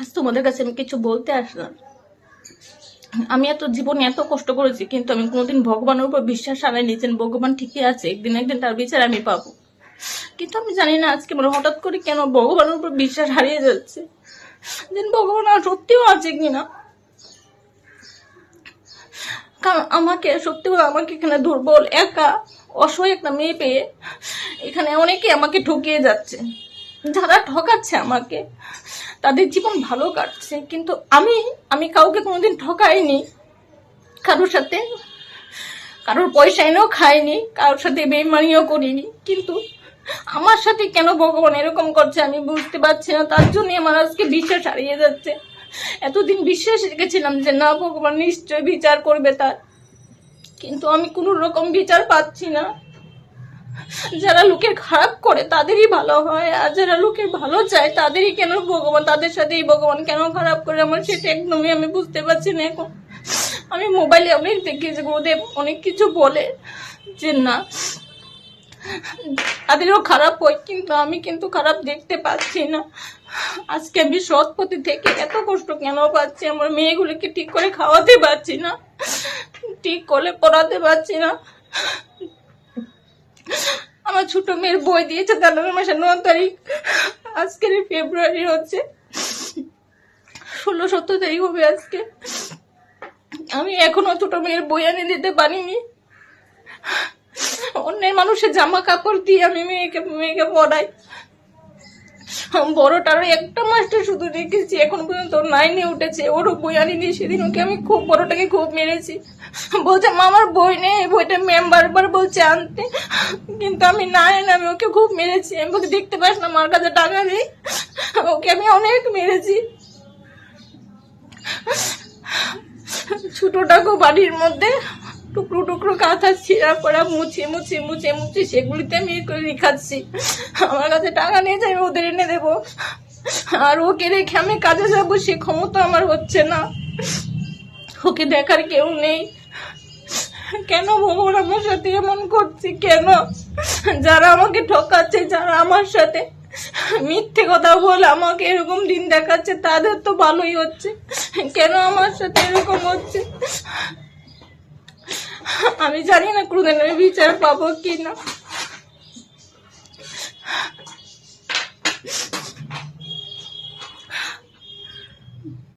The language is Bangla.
আজ তোমাদের কাছে আমি কিছু বলতে আসলাম। আমি এত জীবনে এত কষ্ট করেছি, কিন্তু আমি কোনোদিন ভগবানের উপর বিশ্বাস হারাইনি যে ভগবান ঠিকই আছে, একদিন একদিন তার বিচার আমি পাবো। কিন্তু আমি জানি না আজকে আমার হঠাৎ করে কেন ভগবানের উপর বিশ্বাস হারিয়ে যাচ্ছে। যেন ভগবান আর সত্যিও আছে কিনা। কারণ আমাকে সত্যি বলে আমাকে এখানে দুর্বল, একা, অসহায় একটা মেয়ে পেয়ে এখানে অনেকে আমাকে ঠকিয়ে যাচ্ছে। যারা ঠকাচ্ছে আমাকে তাদের জীবন ভালো কাটছে। কিন্তু আমি আমি কাউকে কোনোদিন ঠকাইনি। কারোর সাথে, কারোর পয়সা এনেও খাইনি, কারোর সাথে বেমানিও করিনি। কিন্তু আমার সাথে কেন ভগবান এরকম করছে আমি বুঝতে পারছি না। তার জন্যই আমার আজকে বিশ্বাস হারিয়ে যাচ্ছে। এতদিন বিশ্বাস রেখেছিলাম যে না, ভগবান নিশ্চয় বিচার করবে তার। কিন্তু আমি কোনো রকম বিচার পাচ্ছি না। যারা লোকের খারাপ করে, তাদেরই ভালো হয়। আর যারা লোকের ভালো চায়, তাদেরই কেন ভগবান, তাদের সাথেই ভগবান কেন খারাপ করে? আমার সেটা একদমই আমি বুঝতে পারছি না এখন। আমি মোবাইলে অনেক দেখেছি গুরুদেব অনেক কিছু বলে যে না, তাদেরও খারাপ হয়, কিন্তু আমি কিন্তু খারাপ দেখতে পাচ্ছি না। আজকে আমি সৎ পথে থেকে এত কষ্ট কেন পাচ্ছি? আমার মেয়েগুলোকে ঠিক করে খাওয়াতে পারছি না, ঠিক করে পড়াতে পারছি না। আমার ছোট মেয়ের বই দিয়েছে জানুয়ারি মাসের ন তারিখ। আজকের ফেব্রুয়ারি হচ্ছে। ষোলো, সতেরো তারিখ হবে আজকে। আমি এখনও ছোট মেয়ের বই এনে দিতে পারিনি। অন্যের মানুষের জামা কাপড় দিয়ে আমি মেয়েকে মেয়েকে পড়াই। বড়টারও একটা মাস্টার শুধু রেখেছি এখন পর্যন্ত নাইনে উঠেছে ওরও বই আনিনি, সেদিন ওকে আমি খুব বড়টাকে খুব মেরেছি। বলছে মা আমার বই নেই বইটা ম্যাম বারবার বলছে আনতে, কিন্তু আমি না এনে আমি ওকে খুব মেরেছি, আমি ওকে দেখতে পাস না মার কাছে টাকা নেই, ওকে আমি অনেক মেরেছি। ছোটটাকেও বাড়ির মধ্যে টুকরো টুকরো কাঁথা ছিঁড়া পড়া মুছে মুছে মুছে মুছে, সেগুলিতে আমি রেখাচ্ছি। আমার কাছে টাকা নিয়ে যাই ওদের এনে দেবো। আর ওকে রেখে আমি কাজে যাব, সে ক্ষমতা আমার হচ্ছে না। ওকে দেখার কেউ নেই। কেন ভগবান আমার সাথে এমন করছে? কেন? যারা আমাকে ঠকাচ্ছে, যারা আমার সাথে মিথ্যে কথা বলে আমাকে এরকম দিন দেখাচ্ছে, তাদের তো ভালোই হচ্ছে। কেন আমার সাথে এরকম হচ্ছে? আমি জানি না কোনোদিন বিচার পাবো কিনা।